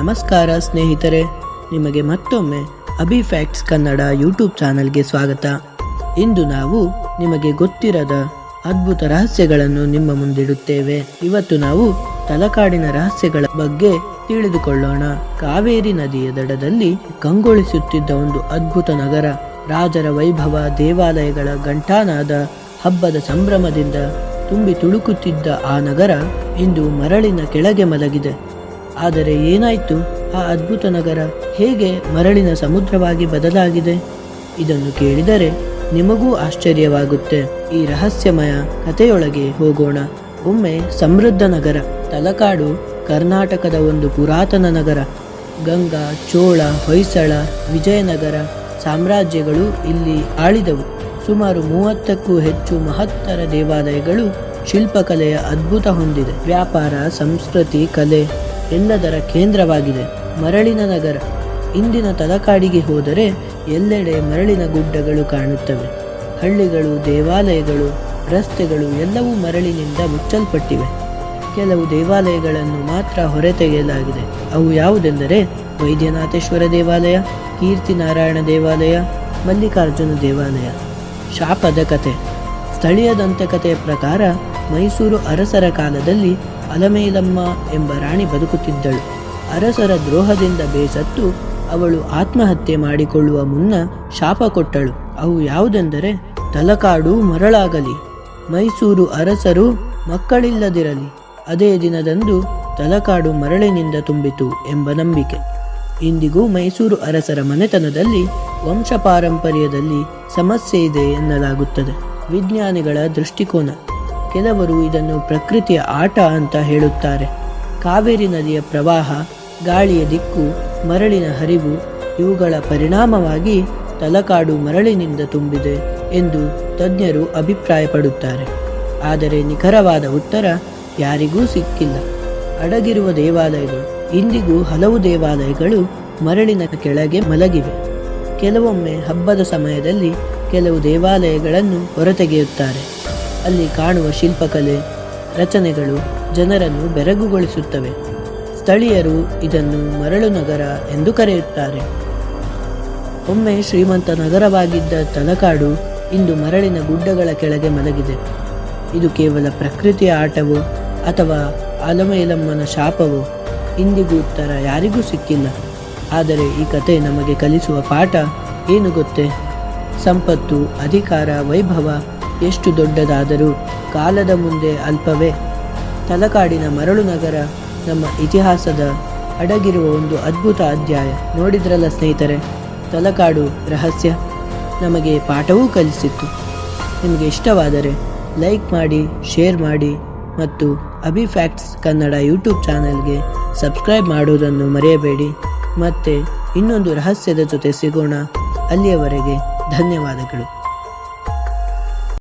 ನಮಸ್ಕಾರ ಸ್ನೇಹಿತರೆ, ನಿಮಗೆ ಮತ್ತೊಮ್ಮೆ ಅಭಿ ಫ್ಯಾಕ್ಟ್ಸ್ ಕನ್ನಡ ಯೂಟ್ಯೂಬ್ ಚಾನಲ್ಗೆ ಸ್ವಾಗತ. ಇಂದು ನಾವು ನಿಮಗೆ ಗೊತ್ತಿರದ ಅದ್ಭುತ ರಹಸ್ಯಗಳನ್ನು ನಿಮ್ಮ ಮುಂದಿಡುತ್ತೇವೆ. ಇವತ್ತು ನಾವು ತಲಕಾಡಿನ ರಹಸ್ಯಗಳ ಬಗ್ಗೆ ತಿಳಿದುಕೊಳ್ಳೋಣ. ಕಾವೇರಿ ನದಿಯ ದಡದಲ್ಲಿ ಕಂಗೊಳಿಸುತ್ತಿದ್ದ ಒಂದು ಅದ್ಭುತ ನಗರ, ರಾಜರ ವೈಭವ, ದೇವಾಲಯಗಳ ಘಂಟಾನಾದ ಹಬ್ಬದ ಸಂಭ್ರಮದಿಂದ ತುಂಬಿ ತುಳುಕುತ್ತಿದ್ದ ಆ ನಗರ ಇಂದು ಮರಳಿನ ಕೆಳಗೆ ಮಲಗಿದೆ. ಆದರೆ ಏನಾಯಿತು? ಆ ಅದ್ಭುತ ನಗರ ಹೇಗೆ ಮರಳಿನ ಸಮುದ್ರವಾಗಿ ಬದಲಾಗಿದೆ? ಇದನ್ನು ಕೇಳಿದರೆ ನಿಮಗೂ ಆಶ್ಚರ್ಯವಾಗುತ್ತೆ. ಈ ರಹಸ್ಯಮಯ ಕಥೆಯೊಳಗೆ ಹೋಗೋಣ. ಒಮ್ಮೆ ಸಮೃದ್ಧ ನಗರ, ತಲಕಾಡು, ಕರ್ನಾಟಕದ ಒಂದು ಪುರಾತನ ನಗರ. ಗಂಗಾ, ಚೋಳ, ಹೊಯ್ಸಳ, ವಿಜಯನಗರ ಸಾಮ್ರಾಜ್ಯಗಳು ಇಲ್ಲಿ ಆಳಿದವು. ಸುಮಾರು ಮೂವತ್ತಕ್ಕೂ ಹೆಚ್ಚು ಮಹತ್ತರ ದೇವಾಲಯಗಳು ಶಿಲ್ಪಕಲೆಯ ಅದ್ಭುತ ಹೊಂದಿದೆ. ವ್ಯಾಪಾರ, ಸಂಸ್ಕೃತಿ, ಕಲೆ. ಎಲ್ಲದರ ಕೇಂದ್ರವಾಗಿದೆ. ಮರಳಿನ ನಗರ. ಇಂದಿನ ತಲಕಾಡಿಗೆ ಹೋದರೆ ಎಲ್ಲೆಡೆ ಮರಳಿನ ಗುಡ್ಡಗಳು ಕಾಣುತ್ತವೆ. ಹಳ್ಳಿಗಳು, ದೇವಾಲಯಗಳು, ರಸ್ತೆಗಳು ಎಲ್ಲವೂ ಮರಳಿನಿಂದ ಮುಚ್ಚಲ್ಪಟ್ಟಿವೆ. ಕೆಲವು ದೇವಾಲಯಗಳನ್ನು ಮಾತ್ರ ಹೊರತೆಗೆಯಲಾಗಿದೆ. ಅವು ಯಾವುದೆಂದರೆ ವೈದ್ಯನಾಥೇಶ್ವರ ದೇವಾಲಯ, ಕೀರ್ತಿನಾರಾಯಣ ದೇವಾಲಯ, ಮಲ್ಲಿಕಾರ್ಜುನ ದೇವಾಲಯ. ಶಾಪದ ಕಥೆ ಸ್ಥಳೀಯ ದಂತಕಥೆಯ ಪ್ರಕಾರ ಮೈಸೂರು ಅರಸರ ಕಾಲದಲ್ಲಿ ಅಲಮೇಲಮ್ಮ ಎಂಬ ರಾಣಿ ಬದುಕುತ್ತಿದ್ದಳು. ಅರಸರ ದ್ರೋಹದಿಂದ ಬೇಸತ್ತು ಅವಳು ಆತ್ಮಹತ್ಯೆ ಮಾಡಿಕೊಳ್ಳುವ ಮುನ್ನ ಶಾಪ ಕೊಟ್ಟಳು. ಅವು ಯಾವುದೆಂದರೆ ತಲಕಾಡು ಮರಳಾಗಲಿ. ಮೈಸೂರು ಅರಸರು ಮಕ್ಕಳಿಲ್ಲದಿರಲಿ. ಅದೇ ದಿನದಂದು ತಲಕಾಡು ಮರಳಿನಿಂದ ತುಂಬಿತು ಎಂಬ ನಂಬಿಕೆ. ಇಂದಿಗೂ ಮೈಸೂರು ಅರಸರ ಮನೆತನದಲ್ಲಿ ವಂಶ ಪಾರಂಪರ್ಯದಲ್ಲಿ ಸಮಸ್ಯೆ ಇದೆ ಎನ್ನಲಾಗುತ್ತದೆ. ವಿಜ್ಞಾನಿಗಳ ದೃಷ್ಟಿಕೋನ. ಕೆಲವರು ಇದನ್ನು ಪ್ರಕೃತಿಯ ಆಟ ಅಂತ ಹೇಳುತ್ತಾರೆ. ಕಾವೇರಿ ನದಿಯ ಪ್ರವಾಹ, ಗಾಳಿಯ ದಿಕ್ಕು, ಮರಳಿನ ಹರಿವು, ಇವುಗಳ ಪರಿಣಾಮವಾಗಿ ತಲಕಾಡು ಮರಳಿನಿಂದ ತುಂಬಿದೆ ಎಂದು ತಜ್ಞರು ಅಭಿಪ್ರಾಯಪಡುತ್ತಾರೆ. ಆದರೆ ನಿಖರವಾದ ಉತ್ತರ ಯಾರಿಗೂ ಸಿಕ್ಕಿಲ್ಲ. ಅಡಗಿರುವ ದೇವಾಲಯಗಳು, ಇಂದಿಗೂ ಹಲವು ದೇವಾಲಯಗಳು ಮರಳಿನ ಕೆಳಗೆ ಮಲಗಿವೆ. ಕೆಲವೊಮ್ಮೆ ಹಬ್ಬದ ಸಮಯದಲ್ಲಿ ಕೆಲವು ದೇವಾಲಯಗಳನ್ನು ಹೊರತೆಗೆಯುತ್ತಾರೆ. ಅಲ್ಲಿ ಕಾಣುವ ಶಿಲ್ಪಕಲೆ, ರಚನೆಗಳು ಜನರನ್ನು ಬೆರಗುಗೊಳಿಸುತ್ತವೆ. ಸ್ಥಳೀಯರು ಇದನ್ನು ಮರಳು ನಗರ ಎಂದು ಕರೆಯುತ್ತಾರೆ. ಒಮ್ಮೆ ಶ್ರೀಮಂತ ನಗರವಾಗಿದ್ದ ತಲಕಾಡು ಇಂದು ಮರಳಿನ ಗುಡ್ಡಗಳ ಕೆಳಗೆ ಮಲಗಿದೆ. ಇದು ಕೇವಲ ಪ್ರಕೃತಿಯ ಆಟವೋ ಅಥವಾ ಆಲಮೈಲಮ್ಮನ ಶಾಪವೋ? ಇಂದಿಗೂ ಉತ್ತರ ಯಾರಿಗೂ ಸಿಕ್ಕಿಲ್ಲ. ಆದರೆ ಈ ಕತೆ ನಮಗೆ ಕಲಿಸುವ ಪಾಠ ಏನು ಗೊತ್ತೇ? ಸಂಪತ್ತು, ಅಧಿಕಾರ, ವೈಭವ ಎಷ್ಟು ದೊಡ್ಡದಾದರೂ ಕಾಲದ ಮುಂದೆ ಅಲ್ಪವೇ. ತಲಕಾಡಿನ ಮರಳು ನಗರ ನಮ್ಮ ಇತಿಹಾಸದ ಅಡಗಿರುವ ಒಂದು ಅದ್ಭುತ ಅಧ್ಯಾಯ. ನೋಡಿದ್ರಲ್ಲ ಸ್ನೇಹಿತರೆ, ತಲಕಾಡು ರಹಸ್ಯ? ನಮಗೆ ಪಾಠವೂ ಕಲಿಸಿತ್ತು. ನಿಮಗೆ ಇಷ್ಟವಾದರೆ ಲೈಕ್ ಮಾಡಿ, ಶೇರ್ ಮಾಡಿ ಮತ್ತು ಅಭಿ ಫ್ಯಾಕ್ಟ್ಸ್ ಕನ್ನಡ ಯೂಟ್ಯೂಬ್ ಚಾನಲ್ಗೆ ಸಬ್ಸ್ಕ್ರೈಬ್ ಮಾಡುವುದನ್ನು ಮರೆಯಬೇಡಿ. ಮತ್ತೆ ಇನ್ನೊಂದು ರಹಸ್ಯದ ಜೊತೆ ಸಿಗೋಣ. ಅಲ್ಲಿಯವರೆಗೆ ಧನ್ಯವಾದಗಳು.